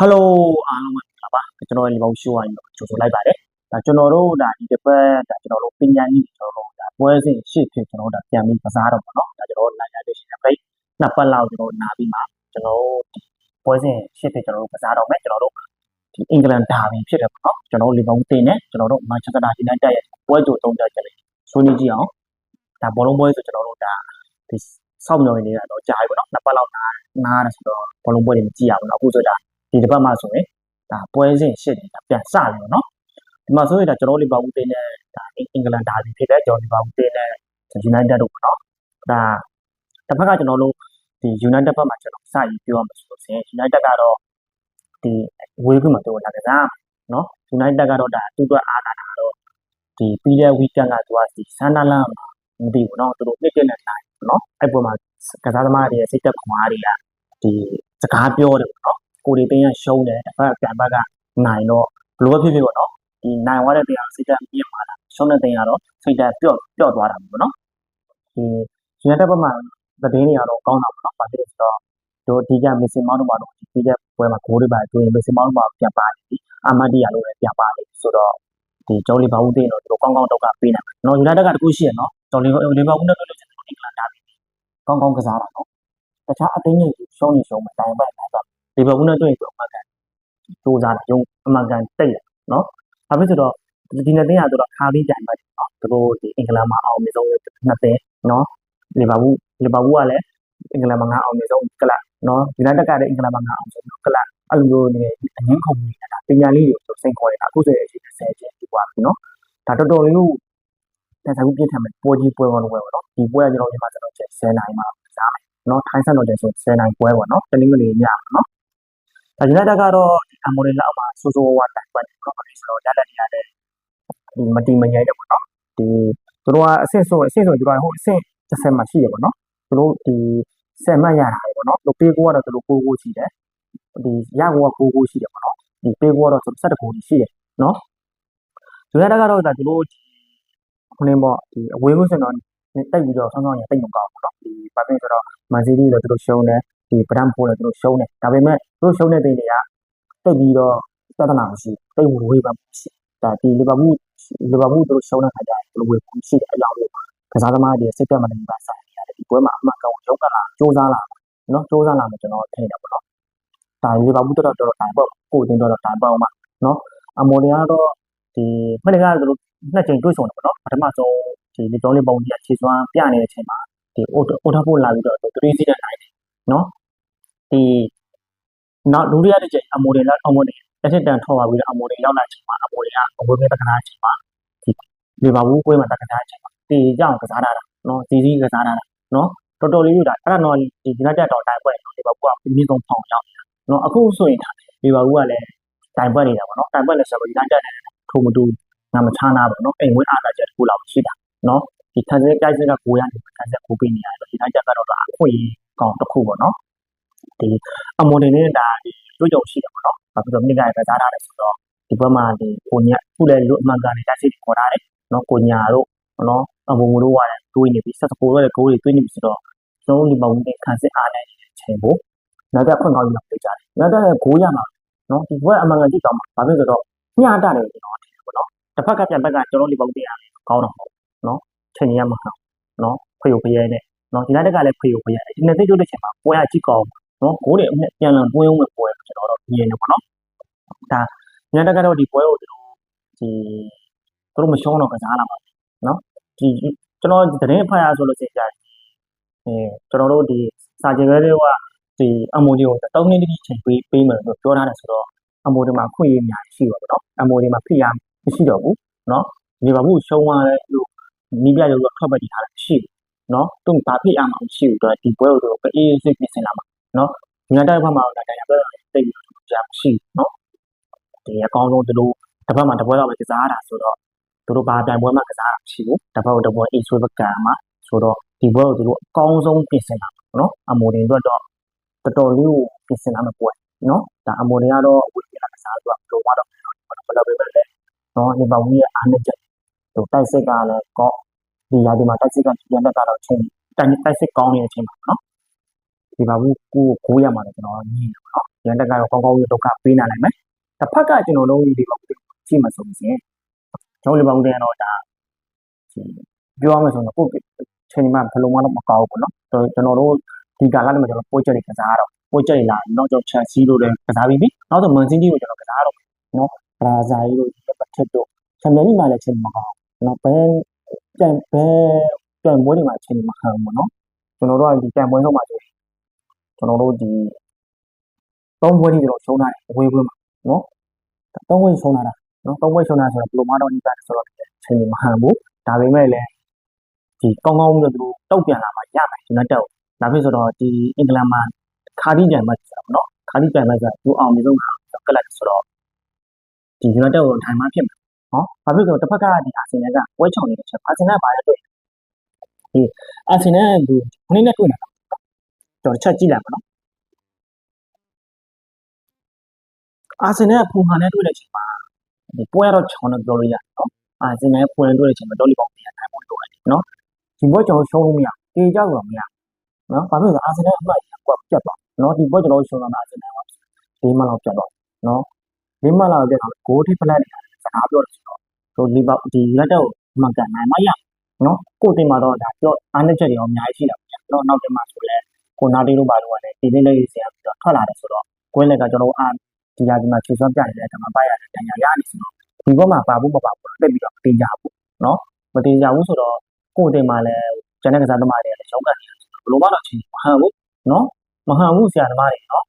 ဟယ်လိုအားလုံးပဲမင်္ဂလာပါကျွန်တော်ရဲ့ဒီဘောက်ရှိုးဝိုင်းကိုကြိုဆိုလိုက်ပါတယ်ဒါကျွန်တော်တို့ဒါဒီတစ်ပတ်ဒါကျွန်တော်တို့ပညာရေးကျွန်တော်တို့ဒါပွဲစဉ်ရှေ့ဖြစ်ကျွန်တော်တို့ဒါပြန်ပြီးကစားတော့ပေါ့နော်ဒါကျွန်တော်တို့နိုင်ရတဲ့ရှင်ဖိတ်နှစ်ပတ်လောက်ကျွန်တော်နားပြီးမှကျွန်တော်တို့ဒီပွဲစဉ်ရှေ့ဖြစ်ကျွန်တော်တို့ကစားတော့မယ်ကျွန်တော်တို့ဒီအင်္ဂလန်ဒါဘီဖြစ်တယ်ပေါ့နော်ကျွန်တော်တို့လီဗာပူးတင်းနဲ့ကျွန်တော်တို့မန်ချက်စတာယူနိုက်တက်ရဲ့ပွဲကြိုသုံးကြကြလေဆွေးနွေးကြည့်အောင်ဒါဘောလုံးပွဲဆိုကျွန်တော်တို့ဒါဒီစောင့်မျှော်နေနေတာတော့ကြားပြီပေါ့နော်နှစ်ပတ်လောက်နားနားတယ်ဆိုတော့ဘောလုံးပွဲတွေမကြည့်ရဘူးနော်အခုဆိုဒါ ဒီတစ်ပတ်မှဆိုရင်ဒါပွဲစဉ်ရှစ်တွေဒါပြန်စတယ်ပေါ့နော်ဒီမှာဆိုရင်ဒါကျွန်တော်လီဗာပူးတင်းနဲ့ဒါအင်္ဂလန်ဒါဘီဖြစ်တဲ့ကျွန်တော်လီဗာပူးတင်းနဲ့ယူနိုက်တက်တို့ပေါ့နော်ဒါတစ်ဖက်ကကျွန်တော်တို့ဒီယူနိုက်တက်ဘက်မှာကျွန်တော်စရေးပြောရမှာဆိုလို့ဆိုရင်ယူနိုက်တက်ကတော့ဒီဝေးခွင့်မှာတို့လာကစားနော်ယူနိုက်တက်ကတော့ဒါသူ့အတွက်အားတာတာတော့ဒီပြီးတဲ့ weekend ကသူကဒီဆန်နာလာမှာမသိဘူးနော်သူတို့နှစ်တက်နဲ့နိုင်နော်အဲ့ပေါ်မှာကစားသမားတွေရဲ့စိတ်သက်ခွန်အားတွေကဒီစကားပြောတယ်ပေါ့နော် ကိုရီတင်းကရှုံးတယ်တစ်ဖက်ပြန်ဘက်ကနိုင်တော့ဘလို့ဖြစ်ဖြစ်ပေါ့နော်ဒီနိုင်သွားတဲ့တရားစိတ်ဓာတ်ပြင်းသွားတာရှုံးတဲ့တင်ကတော့စိတ်ဓာတ်ပျော့ပျော့သွားတာပေါ့နော်ဒီရန်တဲ့ဘက်မှာသတင်းတွေကတော့ကောင်းတာပေါ့နော်ဘာဖြစ်လို့ဆိုတော့တို့ဒီကမစ်စင်မောင်းတို့မှာတော့ဒီပြီးတဲ့ပွဲမှာဂိုးတွေပါတွေ့ရင်မစ်စင်မောင်းတို့မှာပြန်ပါတယ်ဒီအာမဒီယာလို့လည်းပြန်ပါတယ်ဆိုတော့ဒီဂျော်လီဘာဝူးတင်းတော့တို့ကောင်းကောင်းတော့ကပေးနိုင်တယ်နော်ယူနိုက်တက်ကတခုရှိရနော်ဂျော်လီလီဘာဝူးနဲ့တွေ့လို့ကျွန်တော်အင်္ဂလန်ဒါပြီကောင်းကောင်းကစားတာနော်တခြားအသိဉာဏ်ကြီးရှုံးနေရှုံးမယ်တိုင်းပိုက်တိုင်းတော့ လီဗာပူးနဲ့တွေ့ရင်တော့အမှန်ကန်စူးစမ်းတာရုံအမှန်ကန်တိတ်တယ်နော်။ဘာဖြစ်ဆိုတော့ဒီနှစ်သိန်းကဆိုတော့ခါပြီးတိုင်ပတ်နော်။သူတို့ဒီအင်္ဂလန်မှာအောင်မြင်ဆုံးနှစ်သိန်းနော်။လီဗာပူးလီဗာပူးကလည်းအင်္ဂလန်မှာငါအောင်မြင်ဆုံးကလပ်နော်။ယူနိုက်တက်ကလည်းအင်္ဂလန်မှာငါအောင်မြင်ဆုံးကလပ်အဲ့လိုမျိုးနေအငင်းခုံနေတာပညာလေးတွေကိုစိန်ခေါ်နေတာအခုဆိုရင်အချိန်30ကျင်းပြီးသွားပြီနော်။ဒါတော်တော်လေးကိုတက်စားခုပြည့်ထန်မယ်ပွဲကြီးပွဲပေါ်လို့ပဲပေါ့နော်။ဒီပွဲကကျွန်တော်ဒီမှာကျွန်တော်ချက်10နိုင်မှာစားမယ်နော်။ထိုင်းဆက်တော့ကျဆို10နိုင်ပွဲပေါ့နော်။တနင်္ဂနွေညမှာနော်။ဒါ ယူနိုက်တက်ကတော့အမော်ရီလောက်မှာဆိုးဆိုးဝါးတိုင်ပတ်တယ်ပေါ့နော်။ဆိုတော့ရလက်နေရတဲ့ဒီမတီမငိုက်တယ်ပေါ့နော်။ဒီသူတို့ကအဆင့်ဆိုအဆင့်ဆိုသူတို့ဟိုအဆင့်30မှာရှိရပေါ့နော်။သူတို့ဒီ10မှတ်ရတာပေါ့နော်။သူပေးကိုကတော့သူတို့9ကိုရှိတယ်။ဒီရကိုက9ကိုရှိတယ်ပေါ့နော်။ဒီပေးကိုကတော့သူ17ကိုရှိတယ်နော်။ယူနိုက်တက်ကတော့ဒါသူတို့ခုနေပေါ့ဒီအဝေးကိုစင်တော့တိုက်ပြီးတော့ဆောင်းဆောင်းရတိတ်မကောင်းဘူးနော်။ဒီဘာဖြစ်ဆိုတော့မန်စီးတီးလည်းသူတို့ရှုံးတယ် ဒီဗရန်ဖိုးလည်းသူတို့ရှုံးတယ်ဒါပေမဲ့သူတို့ရှုံးတဲ့တိတ်တွေကတိတ်ပြီးတော့ပြဿနာမရှိတိတ်ဝေးပါမရှိဒါဒီလီဗာပူးလီဗာပူးသူတို့ရှုံးတဲ့ခါကျရင်သူတို့ဝေးရှိတယ်အကြောင်းလို့ကစားသမားတွေစိတ်သက်မနေပါဆိုင်နေရတယ်ဒီပွဲမှာအမှန်ကောင်ရုံးကလာစူးစမ်းလာနော်စူးစမ်းလာမယ်ကျွန်တော်ထင်တယ်ပေါ့နော်ဒါလီဗာပူးတော်တော်တော်တိုင်ပေါ့ကိုတင်တော်တော်တိုင်ပေါ့မှာနော်အမော်ဒီကတော့ဒီမနေ့ကသူတို့နှစ်ချိန်တွေ့ဆုံတယ်ပေါ့နော်ပထမဆုံးဒီလီကျောင်းလေးပုံကြီးအခြေစွမ်းပြနေတဲ့အချိန်မှာဒီအိုအိုထားဖို့လာပြီးတော့သူ3စီးတဲ့နိုင် နော်ဒီနောက်ဒုတိယတစ်ချိန်အမိုတွေလောက်အမိုတွေတစ်ထစ်တန်ထောက်ပါပြီးတော့အမိုတွေရောက်လာချိန်မှာအမိုတွေကအဝေးမဲ့တက္ကနာချိန်မှာဒီလီဗာပူးပွဲမှာတက္ကနာချိန်မှာတီကြောင်ကစားတာနော်စီစီကစားတာနော်တော်တော်လေးယူတာအဲ့ဒါတော့ဒီဒီနောက်တက်တော့တိုင်ပွဲလီဗာပူးကအမြင့်ဆုံးဖောင်ရောက်နော်အခုဆိုရင်လီဗာပူးကလည်းတိုင်ပွဲနေတာပေါ့နော်တိုင်ပွဲလည်းဆိုတော့ဒီနောက်တက်တယ်ထိုးမတူနာမချားနာပေါ့နော်အိမ်ဝင်းအားသာချက်တစ်ခုလောက်ရှိတာနော်ဒီခံစစ်ကြိုက်စစ်ကကိုရနေခံစစ်ကိုပေးနေရတယ်ဒီနောက်တက်ကတော့အခွင့် ကောင်တစ်ခုပေါ့နော်ဒီအမွန်တွေနဲ့ဒါဒီတွေ့ကြုံရှိတယ်ပေါ့နော်။ဘာဖြစ်လို့မိကကစားထားတယ်ဆိုတော့ဒီဘက်မှာဒီကိုညာခုလည်းလူအမှန်ကန်နေတာစိတ်ခေါ်ထားတယ်နော်ကိုညာတို့နော်အဘုံတို့ကလည်းတွေးနေပြီဆက်စကိုတော့ကိုတွေတွေးနေပြီဆိုတော့ကျွန်တော်ဒီမှာဝင်ခံစစ်အားနဲ့ချိန်ဖို့နောက်တော့ခွင့်ကောင်းယူလာပေးကြတယ်။နောက်တော့ကိုရမှာနော်ဒီဘက်အမှန်ကန်ကြည့်ကောင်းမှာဘာဖြစ်ဆိုတော့ညတာတယ်ကျွန်တော်ထင်တယ်ပေါ့နော်။တစ်ဖက်ကပြန်ဘက်ကကျွန်တော်ဒီပုံတင်ရတယ်ကောင်းတော့နော်ချိန်ရမှာနော်ဖျော်ဖျဲနဲ့ နော်ဒီလိုက်တက်ကလည်းဖျော်ဖျဲဒီနေ့သိကျတဲ့ချိန်မှာပွဲရကြည့်ကောင်းနော်ဂိုးတွေအမြပြန်လန်ပွဲဝင်ပွဲကျွန်တော်တို့မြင်နေပါတော့ဒါညတကတော့ဒီပွဲကိုကျွန်တော်ဒီသူတို့မရှုံးတော့ကစားလာပါနော်ဒီကျွန်တော်သတင်းဖတ်ရဆိုလို့ရှိရင်အဲကျွန်တော်တို့ဒီစာကြင်ပဲတွေကဒီအမိုဒီကိုတောင်းနေတတိချိန်ပေးပေးမယ်လို့ပြောထားတယ်ဆိုတော့အမိုဒီမှာခွင့်ရအများကြီးရှိပါဘူးနော်အမိုဒီမှာဖိရမရှိတော့ဘူးနော်ဒီဘာဘူးရှုံးသွားတဲ့လို့နီးပြရုပ်ကထွက်ပတ်တည်ထားတာရှိဘူး နော်သူဘာဖိရမှာမရှိဘူးတော့ဒီပွဲကိုသူအေးအေးစိတ်ပြင်ဆင်လာမှာနော်ညီမတိုက်ဘက်မှာတော့တရားပဲတိတ်ပြီးကြာမရှိနော်ဒီအကောင်းဆုံးသူတို့တစ်ဖက်မှာတစ်ပွဲတော့ပဲကစားတာဆိုတော့သူတို့ဘာတိုင်ပွဲမှာကစားတာမရှိဘူးတစ်ဖက်ကိုတစ်ပွဲအေးဆွေးဘက်ကမှာဆိုတော့ဒီပွဲကိုသူတို့အကောင်းဆုံးပြင်ဆင်လာနော်အမိုဒင်တို့တော့တော်တော်လေးကိုပြင်ဆင်လာမှာပွဲနော်ဒါအမိုဒင်ကတော့ဝေးပြလာကစားတော့လုံးဝတော့ဘယ်လိုပဲလဲနော်ဒီပေါင်းကြီးရဲ့အားနဲ့ချက်သူတိုက်စစ်ကလည်းကော ဒီရာဒီမှာတိုက်စစ်ကပြန်တက်တာတော့ချင်းတိုက်တိုက်စစ်ကောင်းနေတဲ့အချိန်ပါနော်ဒီပါဘူးကိုကိုရမှာလည်းကျွန်တော်ညင်းတယ်ပေါ့နော်ရန်တက်ကတော့ကောင်းကောင်းကြီးဒုက္ခပေးနိုင်နိုင်မယ်တစ်ဖက်ကကျွန်တော်တို့ဒီပါဘူးကြည့်မှဆိုရင်ကျွန်တော်ဒီပါဘူးတဲ့တော့ဒါပြောရမယ်ဆိုတော့ကိုချိန်မှဘယ်လိုမှတော့မကောင်းဘူးပေါ့နော်ကျွန်တော်တို့ဒီကာလမှာကျွန်တော်ပို့ချက်တွေကစားတော့ပို့ချက်လာနောက်ကျွန်တော်ချက်စီးလို့လည်းကစားပြီးပြီနောက်တော့မန်စင်းကြီးကိုကျွန်တော်ကစားတော့နော်ဘရာဇာကြီးတို့ပတ်ထက်တို့ချန်ပီယံလိမှာလည်းချိန်မကောင်းနော်ဘယ် ပြန်ဘယ်ပြန်ပွဲတွေမှာချိန်မခံဘူးပေါ့နော်ကျွန်တော်တို့ကဒီပြန်ပွဲဆုံးမှာဆိုကျွန်တော်တို့ဒီသုံးပွဲတွေကျွန်တော်ရှုံးထားတယ်ဝေးပွဲမှာနော်သုံးပွဲရှုံးထားတာနော်သုံးပွဲရှုံးထားဆိုတော့ဘလိုမတော့ဒီပါတယ်ဆိုတော့ချိန်မခံဘူးဒါပေမဲ့လည်းဒီကောင်းကောင်းပြီးတော့သူတို့တုတ်ပြန်လာမှရမယ်ဒီနေ့တက်ဒါဖြစ်ဆိုတော့ဒီအင်္ဂလန်မှာခါဒီပြန်မှဆိုတော့နော်ခါဒီပြန်မှဆိုသူအောင်မြင်ဆုံးကလပ်ဆိုတော့ဒီ United ကိုထိုင်မှဖြစ်မှာ နော်ဘာဖြစ်လို့တစ်ဖက်ကဒီအာဆင်နယ်ကပွဲချောင်နေတဲ့ချက်အာဆင်နယ်ကဘာလဲတွေ့ဒီအာဆင်နယ်ကသူခုနေ့နဲ့တွေ့နေတာကျွန်တော်ချက်ကြည့်လိုက်ပါနော်အာဆင်နယ်ကပူဟာနဲ့တွေ့တဲ့ချိန်မှာဒီပွဲတော့ချောင်တော့ပြောလို့ရတယ်နော်အာဆင်နယ်ပွဲတွေ့တဲ့ချိန်မှာဒေါ်လီပေါင်းပြန်ထိုင်ဖို့လိုတယ်နော်ဒီပွဲကျွန်တော်ရှုံးလို့မရတေးကြောက်တော့မရနော်ဘာဖြစ်လို့လဲအာဆင်နယ်အမှတ်ကြီးကွက်ပြတ်သွားနော်ဒီပွဲကျွန်တော်ရှုံးတာအာဆင်နယ်ကဒီမှလောက်ပြတ်သွားနော်ဒီမှလောက်ပြတ်တော့ဂိုးထိဖလက်နေတာ စကားပြောတယ်ဆိုတော့ဟိုဒီပေါဒီလက်တော့မှန်ကန်နိုင်မရနော်ကိုတင်မှာတော့ဒါပြောအားနည်းချက်တွေရောအများကြီးရှိတာပေါ့နော်နောက်တင်မှာဆိုလဲကိုနာတီတို့ပါလို့ကလည်းဒီလေးလေးဆရာပြီးတော့ထွက်လာတယ်ဆိုတော့ကွင်းလက်ကကျွန်တော်အားဒီဟာဒီမှာခြေစွမ်းပြနေတဲ့အချိန်မှာပါရတယ်တန်ရာရနေဆိုတော့ဒီဘက်မှာပါဖို့မပါဘူးတက်ပြီးတော့မတင်ကြဘူးနော်မတင်ကြဘူးဆိုတော့ကိုတင်မှာလည်းကျန်တဲ့ကစားသမားတွေလည်းရှောင်းကန်နေတယ်ဘလို့မှတော့ချင်းမဟန်ဘူးနော်မဟန်ဘူးဆရာသမားတွေနော်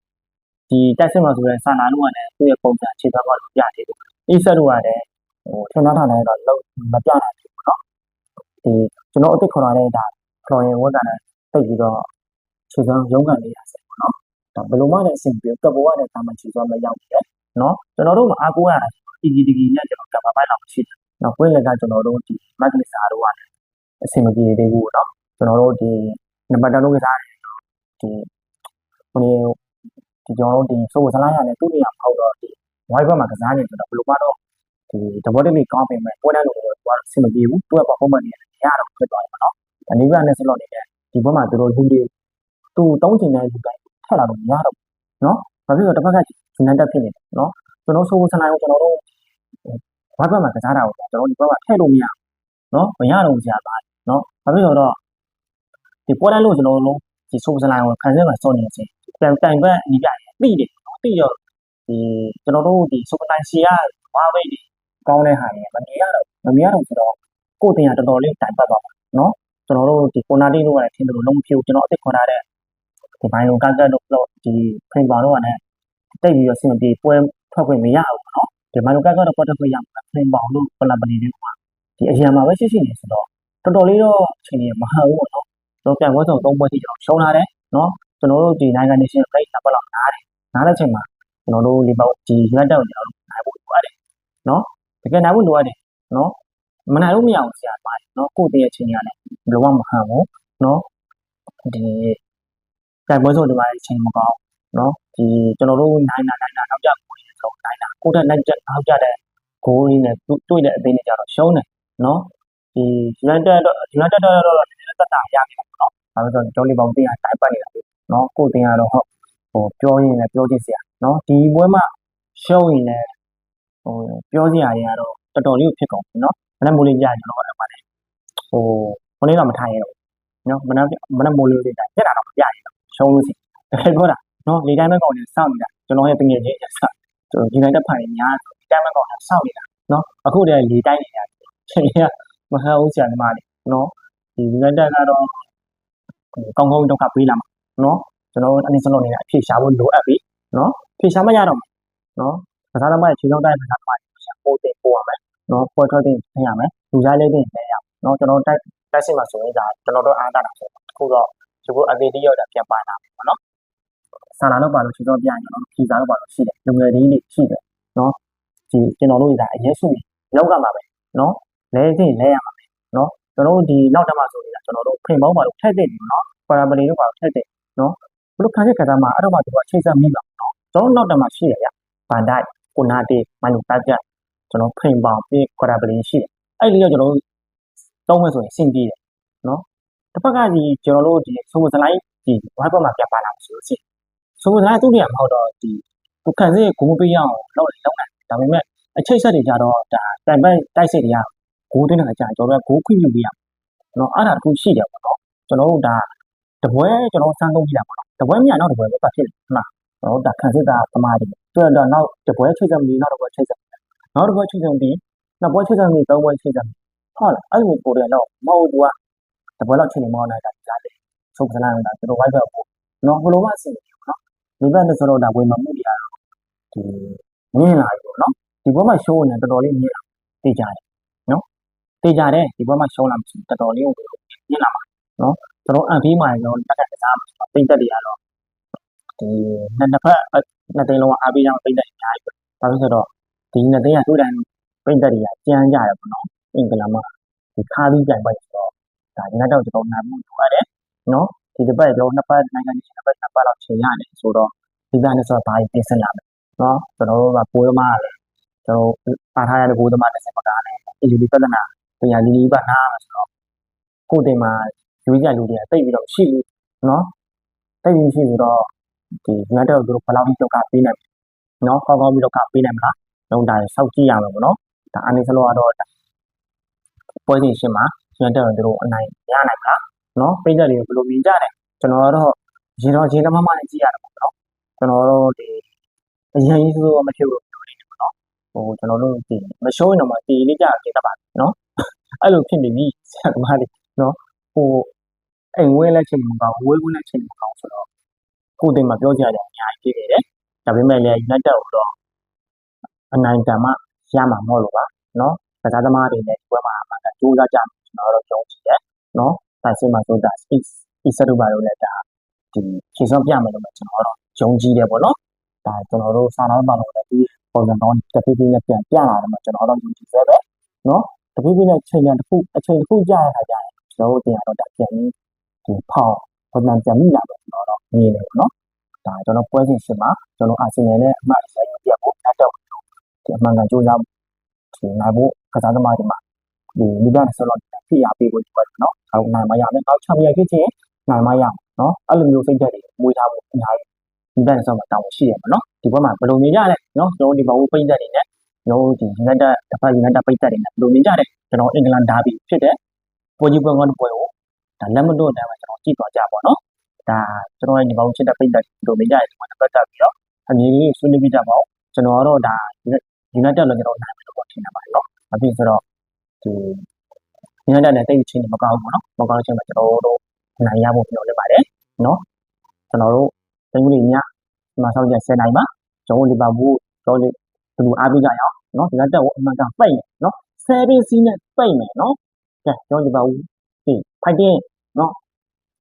ဒီတိုက်စစ်မှာဆိုရင်စာနာလို့ကလည်းသူ့ရဲ့ပုံစံခြေစွမ်းမှလို့ပြတယ်လို့ အိဆက်တို့ကလည်းဟိုထင်သားထားနိုင်တော့လုံးမပြနိုင်ဘူးနော်ဒီကျွန်တော်အစ်စ်ခေါ်လာတဲ့ဒါခေါ်ရင်ဝက်ကလည်းတိတ်ပြီးတော့ခြေစွမ်းရုံးကန်နေရဆက်ပေါ့နော်ဒါဘယ်လိုမှလည်းအဆင်ပြေကပ်ပေါ်ကလည်းတာမန်ခြေစွမ်းမရောက်ဘူးလေနော်ကျွန်တော်တို့မအားကိုးရတာတီဂျီတီဂျီနဲ့ကျွန်တော်ကပ်ပါပိုင်းတော့မရှိဘူးနော်ဝင်းလက်ကကျွန်တော်တို့ဒီမက်ကလစ်စာတို့ကအဆင်မပြေသေးဘူးเนาะကျွန်တော်တို့ဒီနံပါတ်1လုံးကစားတယ်ဒီဟိုနေဒီကျွန်တော်တို့ဒီစိုးစလိုင်းရတယ်သူ့နေရာမဟုတ်တော့ဒီ ဝိုင်းဘက်မှာကစားနေဆိုတော့ဘယ်လိုမှတော့ဒီသဘောတမိကောင်းပေမဲ့ပွဲတန်းလို့တော့သူကဆင်မပြေဘူးသူက performance တွေရတော့ဖြစ်သွားတယ်ပေါ့နော်အနည်းကနဲ့ဆလော့နေတဲ့ဒီဘက်မှာသူတို့လူတွေသူတုံးချင်တဲ့လူတိုင်းထက်လာလို့မရတော့ဘူးနော်ဘာဖြစ်လို့တစ်ဖက်ကဂျူနန်တက်ဖြစ်နေတယ်နော်ကျွန်တော်ဆိုးဆန်နိုင်ကိုကျွန်တော်တို့ဝိုင်းဘက်မှာကစားတာကိုကျွန်တော်ဒီဘက်မှာထည့်လို့မရနော်မရတော့ဘူးကြာပါနော်ဘာဖြစ်လို့တော့ဒီပွဲတန်းလို့ကျွန်တော်တို့ဒီဆိုးဆန်နိုင်ကိုခံစားမှာစောနေစေတန်တိုင်ဘက်အနည်းကတိတယ်တိရော ဒီကျွန်တော်တို့ဒီ supernice ကဘာပဲဒီကောင်းတဲ့ဟာတွေမမြင်ရတော့မမြင်ရတော့ဆိုတော့ကိုယ်တင်ရတော်တော်လေးတိုင်ပတ်သွားပါနော်ကျွန်တော်တို့ဒီကိုနာတိတို့ကလည်းထင်တယ်လို့လုံးမဖြစ်ဘူးကျွန်တော်အစ်စ်ခွန်ထားတဲ့ဒီဘိုင်းလုံးကကတ်တို့ဒီ printer တို့ကလည်းတိတ်ပြီးတော့စင်ပြေပွဲထွက်ခွင့်မရဘူးနော်ဒီဘိုင်းလုံးကကတ်တို့ portfolio ရမှာ printer တို့ company တွေကဒီအရင်မှာပဲရှိရှိနေဆိုတော့တော်တော်လေးတော့အချိန်ကြီးမဟုတ်ဘူးနော်ကျွန်တော်ပြန်ဝဲဆောင်၃ပွဲထိကျွန်တော်ရှုံးလာတယ်နော်ကျွန်တော်တို့ဒီနိုင်ငံ nation rate ကဘယ်လောက်နားတယ်နားတဲ့ချိန်မှာ ကျွန်တော်တို့ဒီပေါ့ဒီ United ကိုကျွန်တော်တို့နိုင်ဖို့လိုအပ်တယ်နော်တကယ်နိုင်ဖို့လိုအပ်တယ်နော်မနိုင်လို့မရအောင်ဆရာပါတယ်နော်ကိုယ့်တည်းရဲ့အချိန်ကြီးကလည်းဘယ်လိုမှမဟန်ဘူးနော်ဒီပြန်ပွဲဆောင်ဒီမှာအချိန်မကောင်းနော်ဒီကျွန်တော်တို့နိုင်တာနိုင်တာနောက်ကျကိုယ်ရဆုံးနိုင်တာကိုယ့်တက်နိုင်တဲ့နောက်ကျတဲ့ဂိုးရင်းနဲ့တွေ့တဲ့အသေးနဲ့ကြတော့ရှုံးတယ်နော်ဒီ United တော့ United တော့တော့တက်တာရခဲ့တယ်နော်ဒါပေမဲ့ကျောင်းလေးပေါင်းတင်ရတိုင်ပတ်နေတာပဲနော်ကိုတင်ရတော့ဟုတ်ဟိုပြောရင်းလည်းပြောကြည့်စရာ နော်ဒီပွဲမှာရှုံးရင်လည်းဟိုပြောစရာတွေကတော့တော်တော်လေးဖြစ်ကုန်ပြီနော်မနက်မိုးလေးကြာကျွန်တော်အဲ့မှာလေဟိုခொလေးတော့မထိုင်ရတော့နော်မနက်မနက်မိုးလေးလေးတိုင်ပြက်တာတော့မပြရတော့ရှုံးလို့စီတကယ်ပြောတာနော်လေတိုင်းမဲ့ကောင်တွေစောင့်နေတာကျွန်တော်ရဲ့တငယ်ချင်းဆက်ကျွန်တော်ဒီတိုင်းတက်ဖိုင်ညာဒီတိုင်းမဲ့ကောင်တွေစောင့်နေတာနော်အခုတည်းလေတိုင်းနေတာချိန်ရမဟန်ဦးဆရာသမားတွေနော်ဒီ United ကတော့ကောင်းကောင်းဒုက္ခပေးလာမှာနော်ကျွန်တော်အနေစလုံးနေတဲ့အဖြေရှာဖို့လိုအပ်ပြီနော် ဖြေရှာမရတော့ဘူးနော်ကစားသမားရဲ့ခြေဆောင်တိုက်ကစားသမားတွေရှာပို့တင်ပို့ရမယ်နော်ပွဲထွက်တင်ထည့်ရမယ်လူစားလေးတင်ထည့်ရမယ်နော်ကျွန်တော်တိုက်တိုက်စစ်မှာဆိုရင်ဒါကျွန်တော်တို့အားတာတာဆိုအခုတော့ဒီကိုအသေးသေးရောက်တာပြန်ပါလာမယ်ပေါ့နော်ဆာလာတော့ပါလို့ခြေဆောင်ပြရင်ကျွန်တော်ဖြေစားတော့ပါလို့ရှိတယ်လူငယ်လေးတွေရှိတယ်နော်ဒီကျွန်တော်တို့ဒါအရင်စုပြီးလောက်ကမှာပဲနော်လဲတင်လဲရမှာပဲနော်ကျွန်တော်တို့ဒီနောက်တက်မှာဆိုရင်ကျွန်တော်တို့ဖိန်ပေါင်းပါလို့ထည့်တဲ့နော်ပါရာမလီတို့ပါထည့်တဲ့နော်ဘလို့ခံချက်ကစားမှာအဲ့တော့မှသူကချိန်ဆက်မိမှာနော် ကျွန်တော်နောက်တက်မှာရှိရရဗန်ဒိုက်ကိုနာတီမန်လူတက်ကြကျွန်တော်ဖိန်ပေါင်းပြီးခွာရာပလီရှိတယ်အဲ့ဒီတော့ကျွန်တော်တို့သုံးမယ်ဆိုရင်စင်ပြေတယ်နော်တစ်ဖက်ကဒီကျွန်တော်တို့ဒီဆိုမစလိုက်ဒီဒီဝိုင်းဘက်မှာပြန်ပါလာဆိုလို့ရှိရင်ဆိုတော့သူတွေကမဟုတ်တော့ဒီကိုခံစစ်ကိုမပေးရအောင်လောက်လောက်နိုင်ဒါပေမဲ့အချိတ်ဆက်တွေကြတော့ဒါတိုင်ပိုက်တိုက်စစ်တွေကဂိုးသွင်းတာကြာကျွန်တော်တို့ကဂိုးခွင့်ပြုပေးရနော်အဲ့ဒါတခုရှိတယ်ပေါ့နော်ကျွန်တော်တို့ဒါတပွဲကျွန်တော်စမ်းသုံးကြည့်တာပေါ့နော်တပွဲမြနောက်တပွဲပဲပတ်ဖြစ်တယ်ဟုတ်လား ကျွန်တော်တို့ဒါခံစစ်သားသမားတွေတွေ့တော့နောက်တပွဲချိတ်ဆက်ပြီးနောက်တပွဲချိတ်ဆက်နောက်တပွဲချိတ်ဆက်ပြီးနောက်ပွဲချိတ်ဆက်ပြီးသုံးပွဲချိတ်ဆက်ဟုတ်လားအဲ့လိုပို့တယ်တော့မဟုတ်ဘူးကတပွဲလောက်ချိန်နေမောင်းနေတာကြားတယ်ဆိုပစနာတာကျွန်တော်ဝိုက်ဘက်ပို့နော်ဘလိုမှအဆင်ပြေဘူးနော်ဒီဘက်နဲ့ဆိုတော့ဒါဝေမမှုတွေကတော့ဒီမြင်လာပြီပေါ့နော်ဒီဘက်မှာရှိုးနေတော်တော်လေးမြင်လာသိကြတယ်နော်သိကြတယ်ဒီဘက်မှာရှုံးလာမှတော်တော်လေးကိုမြင်လာပါနော်ကျွန်တော်အန်ဖီးမှာကျွန်တော်တက်ကစားမှာပိတ်သက်တွေကတော့ ဒီနှစ်နှစ်ဖက်နှစ်သိန်းလုံးအားပေးကြအောင်ပိတ်သက်အများကြီးပဲဘာလို့ဆိုတော့ဒီနှစ်သိန်းကသူ့တိုင်းပိတ်သက်တွေကကြမ်းကြတယ်ပေါ့နော်အင်္ဂလန်မှာဒီခါးပြီးပြန်ပိုက်ဆိုတော့ဒါညတော့ကျွန်တော်နားမှုလိုရတယ်နော်ဒီတစ်ပတ်ကျွန်တော်နှစ်ပတ်နိုင်ငံချင်းတစ်ပတ်နှစ်ပတ်လောက်ချိန်ရတယ်ဆိုတော့ဒီကနေ့ဆိုတော့ဘာကြီးပြင်ဆင်လာမယ်နော်ကျွန်တော်တို့ကပိုးသမားလည်းကျွန်တော်ပါထားရတဲ့ပိုးသမားတစ်စင်ပကားနဲ့အလီလီပြဿနာတရားလီလီပါနားမှာဆိုတော့ကိုယ်တင်မှာရွေးကြလူတွေကတိတ်ပြီးတော့ရှိဘူးနော်တိတ်ပြီးရှိပြီးတော့ ဒီညတော့တို့ဘယ်လောက်ထိတော့ကပေးနိုင်နော်ကောင်းကောင်းပြီးတော့ကပေးနိုင်မလားတော့ဒါစောက်ကြည့်ရမှာပေါ့နော်ဒါအနိစလောကတော့ပွဲစဉ်ရှင်းမှာညတော့တို့အနိုင်ရနိုင်တာနော်ပိတ်သက်တွေဘယ်လိုမြင်ကြတယ်ကျွန်တော်ကတော့ရေတော်ရေတမမနဲ့ကြည့်ရတယ်ပေါ့နော်ကျွန်တော်တို့ဒီအရင်ကြီးဆိုတော့မဖြစ်ဘူးပြောနေတယ်ပေါ့နော်ဟိုကျွန်တော်တို့ဒီမရှုံးရင်တော့မတီလေးကြတင်တတ်ပါနော်အဲ့လိုဖြစ်နေပြီဆရာသမားတွေနော်ဟိုအိမ်ဝဲလက်ချိန်မကောင်းဝဲဝဲလက်ချိန်မကောင်းဆိုတော့ ကိုယ်တင်မှာပြောကြတယ်အများကြီးဖြစ်နေတယ်ဒါပေမဲ့လည်း United ကိုတော့အနိုင်တမ်းမှရမှာမဟုတ်လို့ပါနော်ကစားသမားတွေလည်းဒီဘက်မှာအမှန်တကြိုးစားကြမယ်ကျွန်တော်တို့ယုံကြည်တယ်နော်ဒါစင်မှာဆိုတာ speed ဤစရုပ်ပါလို့လည်းဒါဒီခြေစွမ်းပြမယ်လို့ပဲကျွန်တော်တို့ယုံကြည်တယ်ပေါ့နော်ဒါကျွန်တော်တို့စာနာပါလို့လည်းဒီပုံစံတော့တပိပိနဲ့ပြန်ပြလာတယ်မှာကျွန်တော်တို့ယုံကြည်စေပဲနော်တပိပိနဲ့ချိန်ရတစ်ခုအချိန်တစ်ခုကြာရတာကြာရင်ကျွန်တော်တို့တင်ရတော့ဒါပြန်ပြီးဒီဖောက်ပုံစံပြန်မိလာတော့ကျွန်တော်တို့ မြင်တယ်ပေါ့နော်ဒါကျွန်တော်ပွဲစဉ်ရှင်မှာကျွန်တော်အာဆင်နယ်နဲ့အမှတ်အစရပြတ်ဖို့တက်တော့ဒီအမှန်ကန်ကြိုးစားဒီနိုင်ဖို့ကစားသမားတွေမှာဒီလူကနေဆိုတော့ဖြစ်ရပေးဖို့ဒီပွဲနော်အခုနိုင်မရမယ်နောက်ချန်ပီယံဖြစ်ချင်နိုင်မရနော်အဲ့လိုမျိုးစိတ်ဓာတ်တွေမွေးထားဖို့အများကြီးဒီဘက်ဆိုမှတောင်းရှိရပါတော့ဒီဘက်မှာဘယ်လိုမြင်ကြလဲနော်ကျွန်တော်ဒီဘောပိတ်သက်တွေနဲ့ကျွန်တော်ဒီ United တစ်ဖက် United ပိတ်သက်တွေနဲ့ဘယ်လိုမြင်ကြလဲကျွန်တော်အင်္ဂလန်ဒါဘီဖြစ်တဲ့ပွဲကြီးပွဲကောင်းတဲ့ပွဲကိုဒါလက်မတော့တယ်မှာကျွန်တော်ကြည့်သွားကြပါတော့ ဒါကျွန်တော်ရဲ့ဒီဘောချစ်တဲ့ပိတ်သက်တွေဘယ်လိုမြင်ကြလဲဒီမှာတစ်ဖက်ကပြီးတော့အမြင်ကြီးဆွေးနွေးပြကြပါဦးကျွန်တော်ကတော့ဒါ United လို့ကျွန်တော်နိုင်မယ်လို့ထင်တာပါနော်အပြင်ဆိုတော့ဒီ United နဲ့တိတ်ချင်းမကောင်းဘူးနော်မကောင်းချင်းမှာကျွန်တော်တို့နိုင်ရဖို့ပြောနေပါတယ်နော်ကျွန်တော်တို့တင်ကြီးညဒီမှာဆောက်ကြ10နိုင်ပါကျွန်တော်လီဗာပူးကျွန်တော်ဒီလူအားပေးကြရအောင်နော်ဒီကတက်ကိုအမှန်ကန်ပိတ်မယ်နော်7စီးနဲ့ပိတ်မယ်နော်ကဲကျွန်တော်လီဗာပူးဒီ fighting နော်